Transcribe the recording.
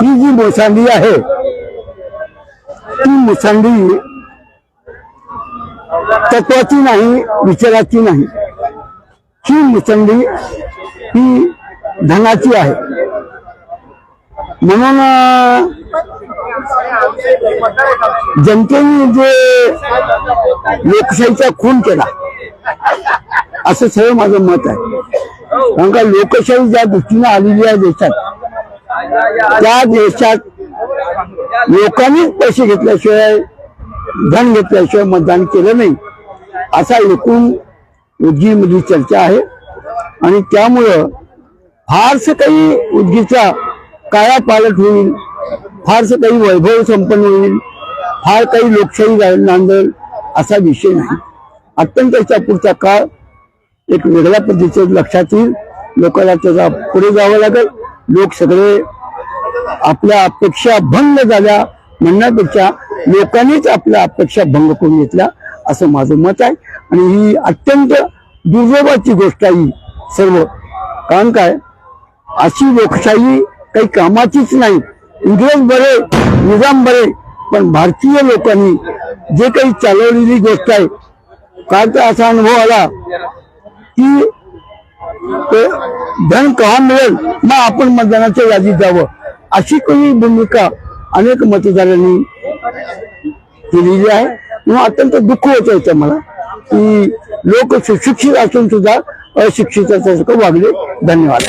ही जी मोसांडी आहे ती मोसांडी तत्वाची नाही विचाराची नाही. ही मुसंडी ही धनाची आहे. म्हणून जनतेने जे लोकशाहीचा खून केला असं सगळं माझं मत आहे. कारण का लोकशाही ज्या दृष्टीने आलेली आहे देशात त्या देशात लोकांनीच पैसे घेतल्याशिवाय धन घेतल्याशिवाय मतदान केलं नाही. असा एकूण उद्गीमध्ये चर्चा आहे. आणि त्यामुळं फारसं काही उद्गीचा काया पालट होईल फारसं काही वैभव संपन्न होईल फार काही लोकशाही नांदेल असा विषय नाही. अत्यंत त्याच्या पुढचा काळ एक वेगळ्या पद्धतीचं लक्षात येईल. लोकांना त्याचा पुढे जावं लागेल. लोक सगळे आपल्या अपेक्षा भंग झाल्या म्हणण्यापेक्षा लोकांनीच आपल्या अपेक्षा भंग करून घेतल्या असं माझं मत आहे. आणि ही अत्यंत दुर्दैवाची गोष्ट आहे ही सर्व. कारण काय? अशी लोकशाही काही कामाचीच नाही. इंग्रज बरे निजाम बरे पण भारतीय लोकांनी जे काही चालवलेली गोष्ट आहे काल तर असा अनुभव आला की ते धन कहा मिळेल? मग आपण मतदानाच्या यादीत जावं. अशी काही भूमिका अनेक मतदारांनी केलेली आहे. म्हणून अत्यंत दुःख होत होतं मला. की लोक सुशिक्षित असून सुद्धा अशिक्षितासारखं वागले. धन्यवाद.